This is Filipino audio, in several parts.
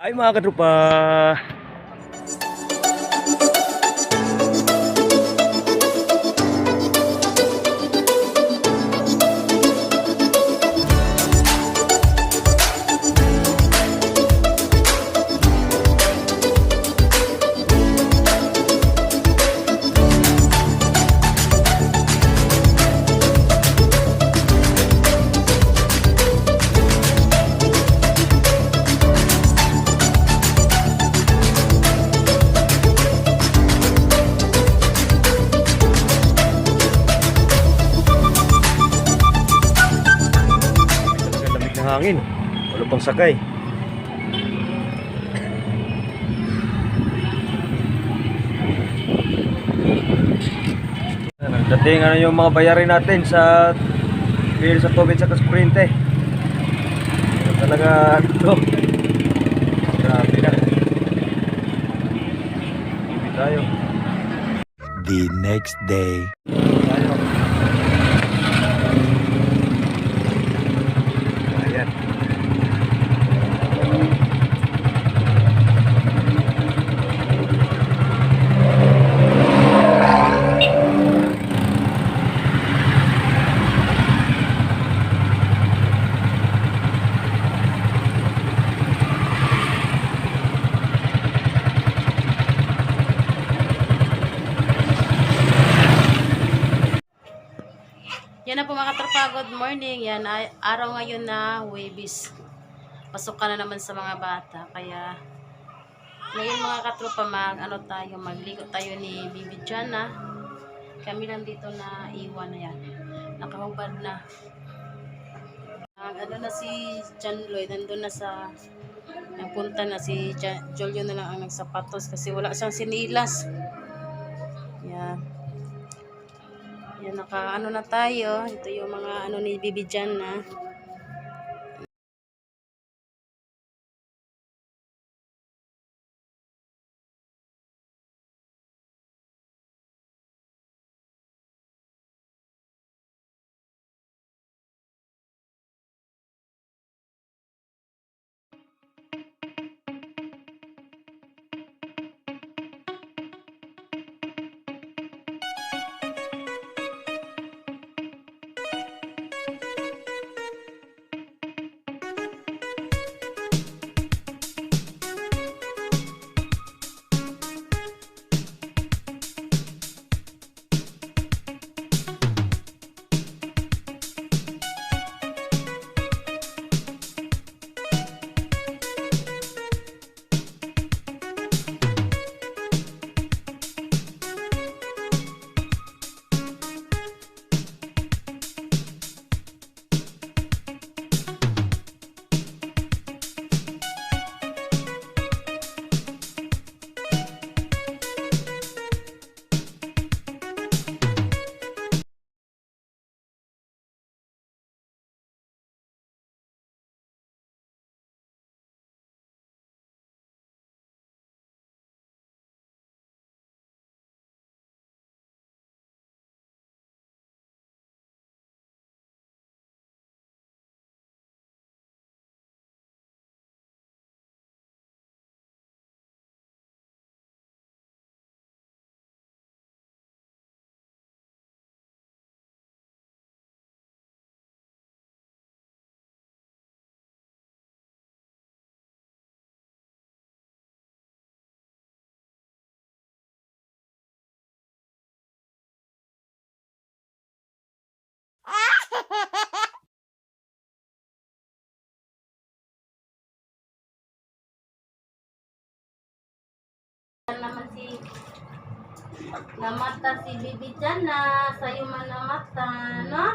Ay mga katrupa! Wala pang sakay. Dating ano yung mga bayarin natin sa bill sa tubig sa. Ano Talaga ito. Grabe na. Hindi tayo. the next day. Tayo. Ayan. Yan katropa, good morning. Yan, ay- araw ngayon na Webis. Pasok ka na naman sa mga bata. Kaya, ngayon mga katropa, mag, ano tayo, magligo tayo ni Bibi Jana. Kami lang dito na iwan na yan. Nakahubad na. Nag, ano na si John Lloyd, nandun na sa nagpunta na si Ja- Jolio na lang ang nagsapatos kasi wala siyang sinilas. Yan. Yan, naka ano na tayo. Ito yung mga ano ni Bibi Jan na. Naman si namata si Bibi Jan na sa'yo man namata, no?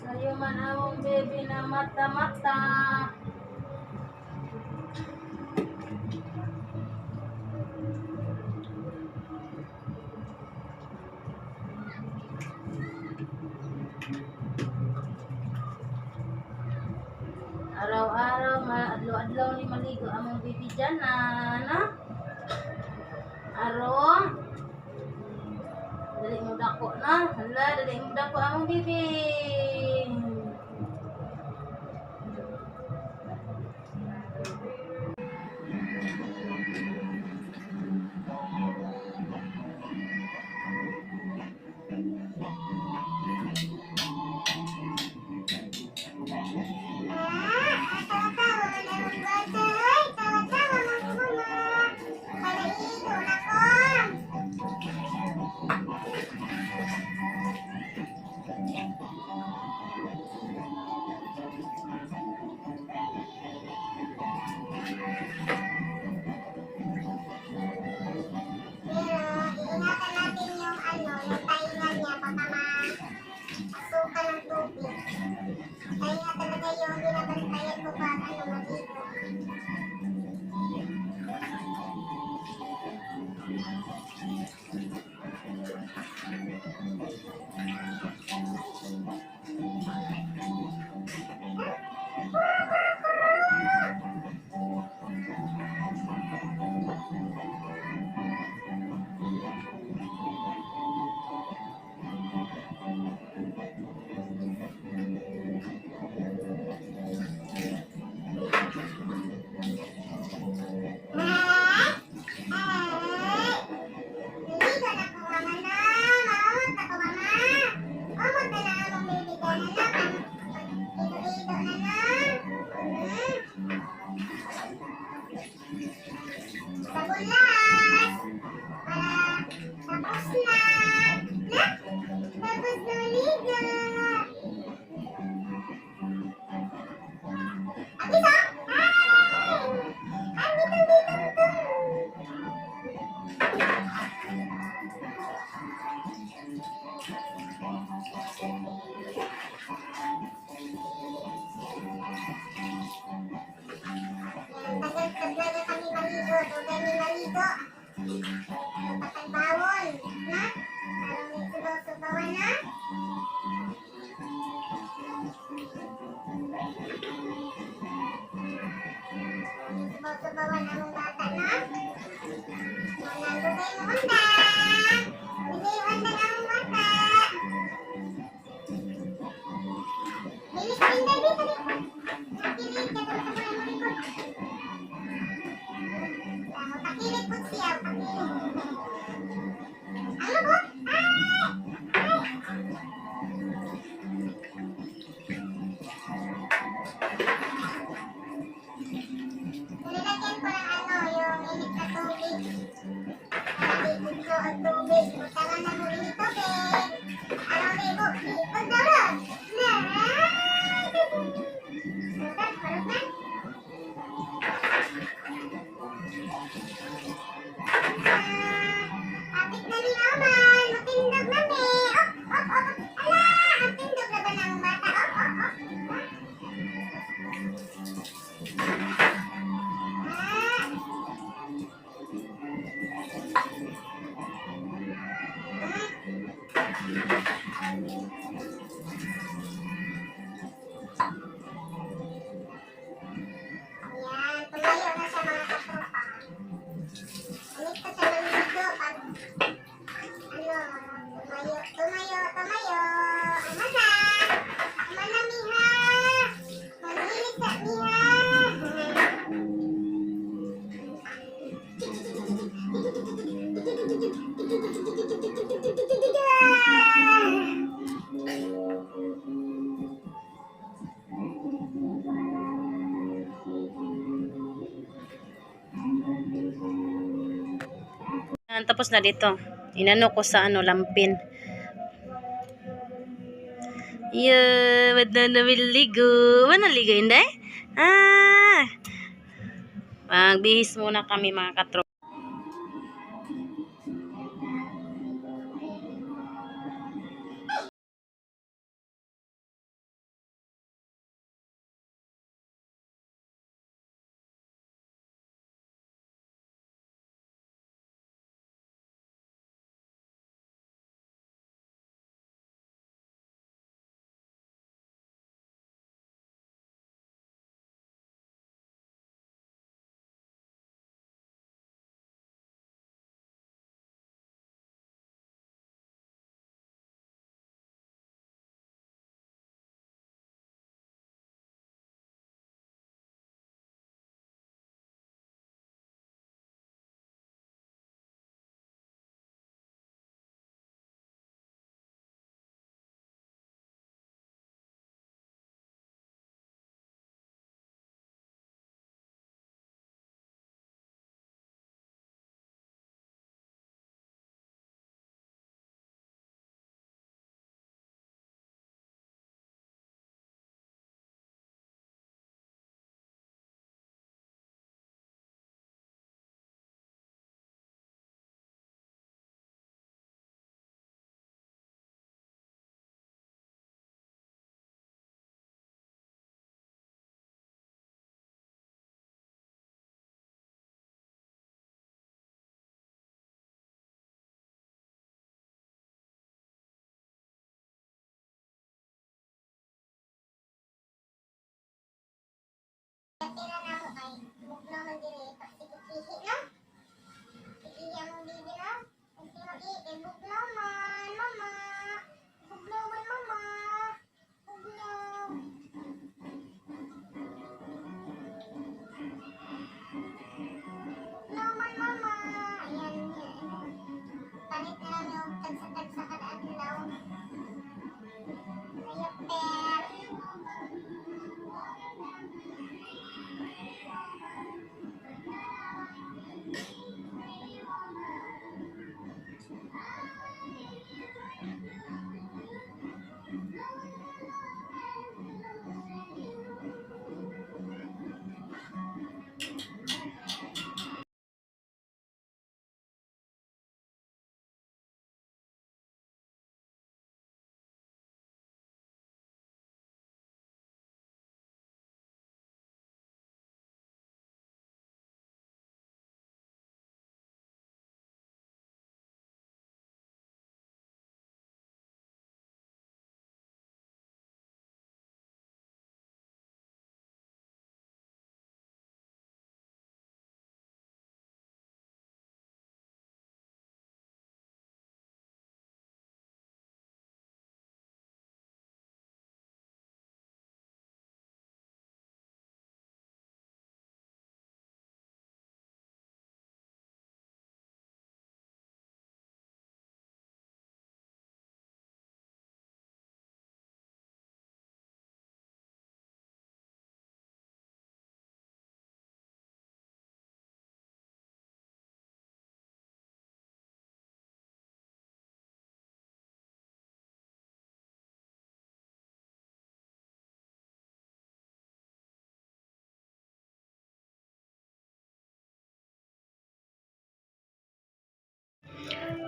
Sa'yo man ang baby na araw-araw, adlaw-adlaw ni maligo among bibidyan na, na? Aron, dali mo dako na, hala, dali mo dako among bibig. na dito. Inano ko sa ano, lampin. Yeah, ba't na namiligo? Ba't naligo, hindi? Ah! Magbihis muna kami mga katrop.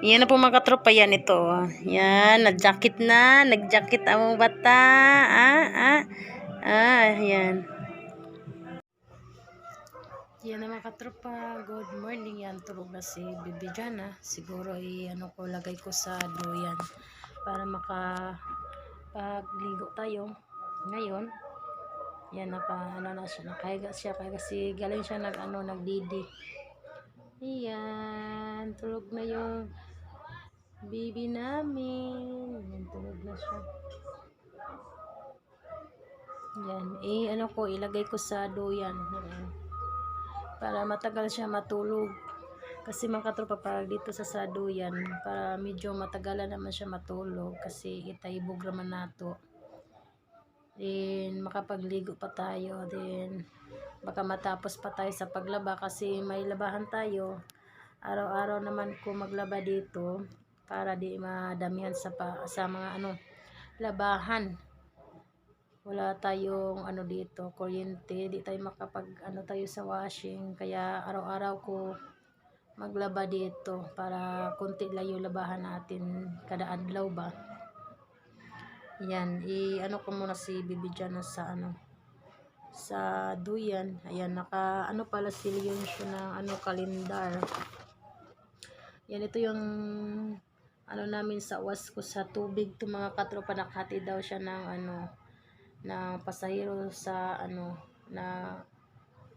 Yan na po mga katropa, yan ito. Yan, nag-jacket na. Nag-jacket ang bata. Ah, ah. Ah, yan. Yan na mga katropa. Good morning. Yan, tulog na si Bibi Jana. Siguro, i ano ko, lagay ko sa doyan. Para maka pagligo tayo. Ngayon, yan, naka, ano na siya, nakahiga siya. Kaya kasi galing siya nag, ano, nagdidi. Ayan, tulog na yung baby namin. Yan, tulog na siya. Yan, eh, ano ko, ilagay ko sa doyan. Ayan. Para matagal siya matulog. Kasi mga katropa, pag dito sa saduyan, para medyo matagalan naman siya matulog. Kasi itaibog naman nato. Then, makapagligo pa tayo. Then, baka matapos pa tayo sa paglaba kasi may labahan tayo. Araw-araw naman ko maglaba dito para di madamihan sa, pa, sa mga ano, labahan. Wala tayong ano dito, kuryente, di tayo makapag ano tayo sa washing. Kaya araw-araw ko maglaba dito para konti lang yung labahan natin kada adlaw ba. Yan, i ano ko muna si Bibi dyan sa ano sa duyan. Ayan, naka ano pala si Leon siya ng ano kalendar. Yan ito yung ano namin sa was ko sa tubig to mga katropa nakati daw siya ng ano ng pasahero sa ano na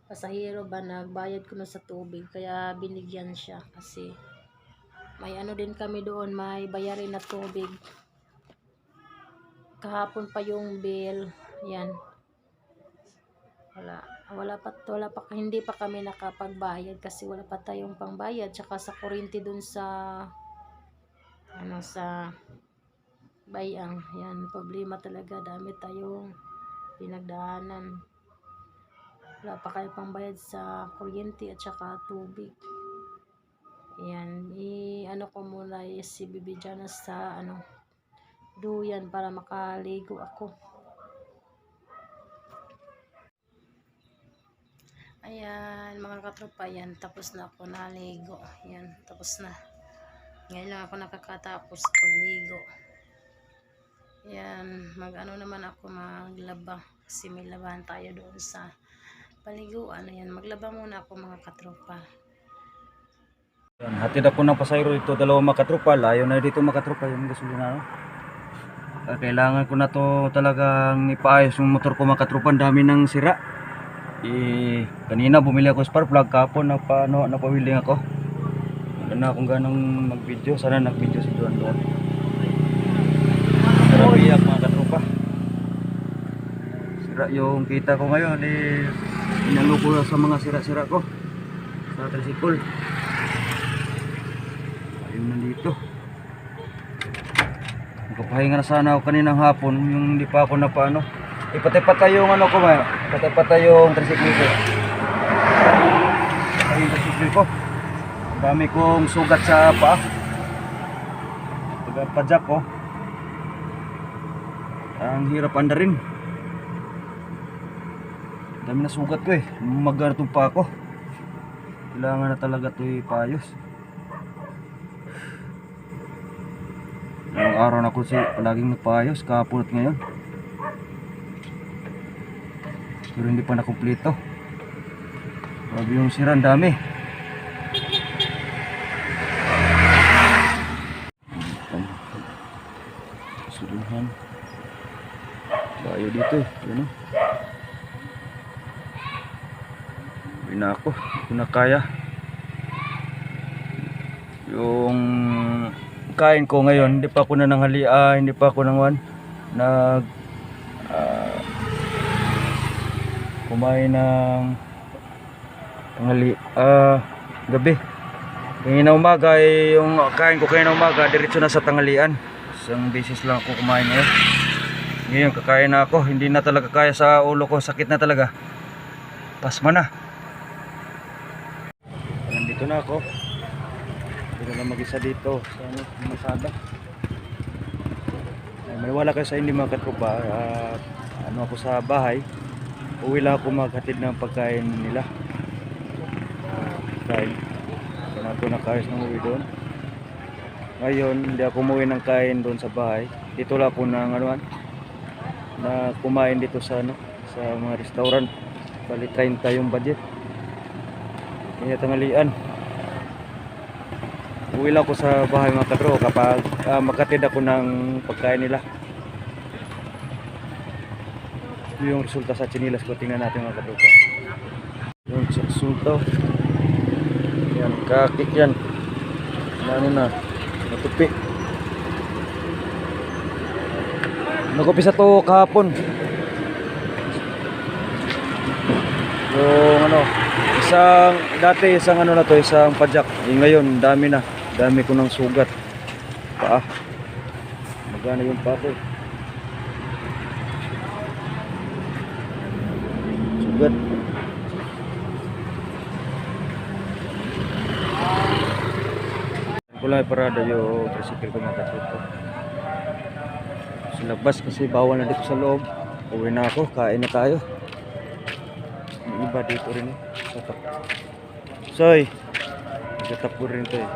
pasahero ba nagbayad ko na sa tubig kaya binigyan siya kasi may ano din kami doon may bayarin na tubig. Kahapon pa yung bill yan. Wala wala pa wala pa hindi pa kami nakapagbayad kasi wala pa tayong pangbayad tsaka sa kuryente dun sa ano sa bayang yan problema talaga dami tayong pinagdaanan wala pa kayo pangbayad sa kuryente at saka tubig yan i ano ko muna si Bibi Jana sa ano duyan para makaligo ako Ayan, mga katropa, yan. Tapos na ako naligo. Yan, tapos na. Ngayon lang ako nakakatapos pagligo. Yan, mag-ano naman ako maglaba. Kasi may labahan tayo doon sa paliguan. Ayan, maglaba muna ako mga katropa. Yan, hatid ako ng pasayro dito, dalawang makatropa. Layo na dito makatropa yung gasolina. No? Ah, Kailangan ko na to talagang ipaayos yung motor ko makatropa. Ang dami ng sira. Eh, kanina bumili ako spark plug. Kapon na pa, ano, napawilling ako. Na akong ganong mag-video. Sana nag-video si Juan doon. Sarap iyak mga katropa. Sira yung kita ko ngayon. Eh, inalo sa mga sira-sira ko. Sa tricycle. Ayun nandito. Magpapahinga na sana ako kaninang hapon yung hindi pa ako napaano. Ipatay-patay yung ano ko ba? Ipatay-patay yung tricycle ko. Ay, yung tricycle ko. Ang Dami kong sugat sa paa. Taga pajak ko. Ang hirap andarin. Ang Dami na sugat ko eh. Magano itong paa ko. Kailangan na talaga ito ipayos. Ilang araw na ako si palaging nagpaayos kahapon at ngayon. Pero hindi pa nakumpleto. Grabe yung sira, ang dami. Suluhan. Layo dito eh. Yan o. Uwi na ako. Hindi kaya. Yung kain ko ngayon, hindi pa ako na nanghalian, hindi pa ako nang wan, nag ah, kumain ng tanghali, ah, gabi. Kanina umaga, eh, yung kain ko kanina umaga, diretso na sa tanghalian. Isang beses lang ako kumain ngayon. Ngayon, kakain na ako. Hindi na talaga kaya sa ulo ko. Sakit na talaga. Pasma na. Nandito na ako. Hindi na mag-isa dito sa ano, masada. Ay, may wala kayo sa hindi mga katropa. At ano ako sa bahay. Uwi lang ako maghatid ng pagkain nila. Ah, Pagkain. Kaya ako nakayos ng uwi doon. Ngayon, hindi ako umuwi ng kain doon sa bahay. Dito lang ako ng ano, na kumain dito sa ano, sa mga restaurant. Bali 30 yung budget. Kaya tanghalian. Uwi lang ako sa bahay mga kadro kapag ah, magkatid ako ng pagkain nila. Yung resulta sa chinilas ko. Tingnan natin mga kadro. Yung resulta. Yan, kakik yan. Ano na, natupi. Nagupisa to kahapon. Yung ano, isang, dati isang ano na to, isang padjak. Yung ngayon, dami na. Dami ko ng sugat. Paa. Magana yung paa ko. eh. Sugat. ko lang iparada yung tricycle ko mga katuto. Sa labas kasi bawal na dito sa loob. Uwi na ako, kain na tayo. May iba dito rin eh. Satak. Soy! Nagtatap rin to eh.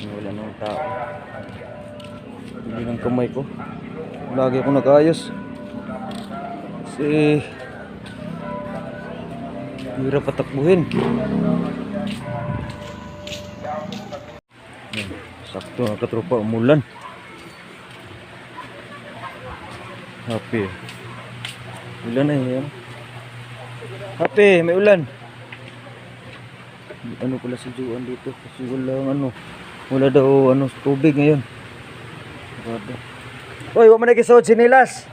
Wala nang tao. Hindi ng kamay ko. Lagi ako nag-ayos. Kasi hirap patakbuhin. Sakto ang katropa, umulan. Happy. Ulan na yan. Happy, may ulan. Ano pala si Juan dito? Kasi wala ano. Wala daw ano tubig ngayon. Grabe. Hoy, wa man nagisuot sinilas.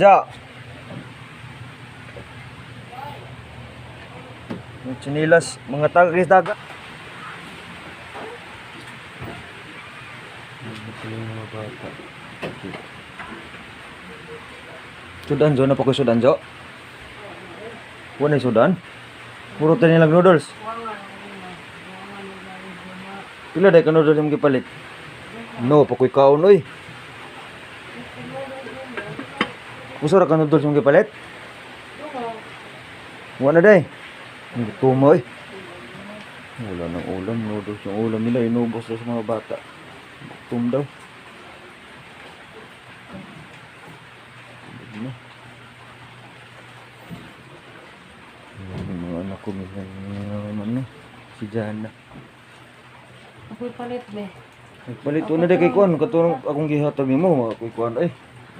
Ja. Yung sinilas, mga tagakis dagat. Sudan, Jo na pa ko Sudan, Jo. Wala Sudan. Puro tayo nilang noodles. Pila dahil ka noodles yung gipalit? No, pa ko'y kaon, oy. Usara ka noodles yung gipalit? Wala dahil. Hindi tumo, oy. Wala ng ulam, noodles yung ulam nila, inubos sa mga bata. Tum daw. Ano? Ko, may may- ano, si Jana. Ako'y palit be. Nagpalit na di kay Kwan, katulong akong gihatag mo, mga kay Kwan, ay,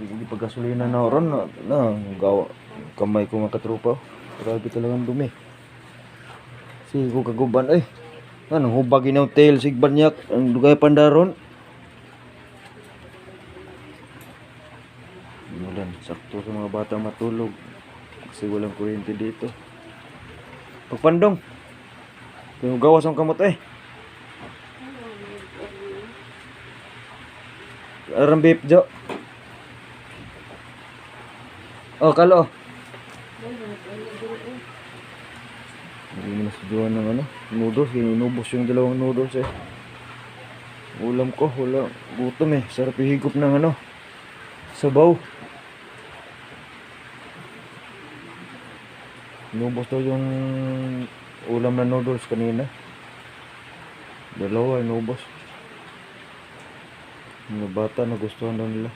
hindi pagkasulina na oron, na, na, gawa, kamay ko mga katrupa, grabe talagang dumi. Sige ko kaguban, ay, ano, hubagin ng tail, sigbanyak, ang dugay pandaron. Mulan, sakto sa mga bata matulog, kasi walang kuryente dito. Pagpandong, kung gawas ang kamot eh. Arang beef jo. Oh, kalo. Hindi na si Joan ng ano, noodles. Inubos yung dalawang noodles eh. Ulam ko, wala. Gutom eh. Sarap ihigop ng ano, sabaw. Inubos daw yung ulam na noodles kanina. Dalawa, inubos. Mga bata nagustuhan daw nila.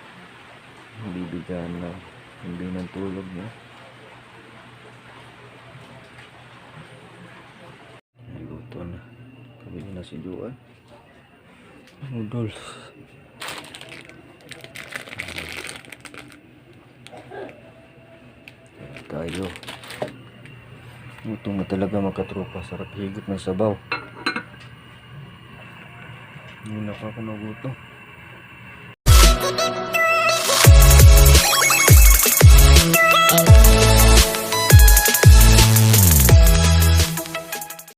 Hindi bigyan na. Hindi ng tulog niya. Luto na. Kabili na si Juan. Noodles. Tayo. Gutom na talaga magkatropa. Sarap higit ng sabaw. Hindi na pa ako nagutom.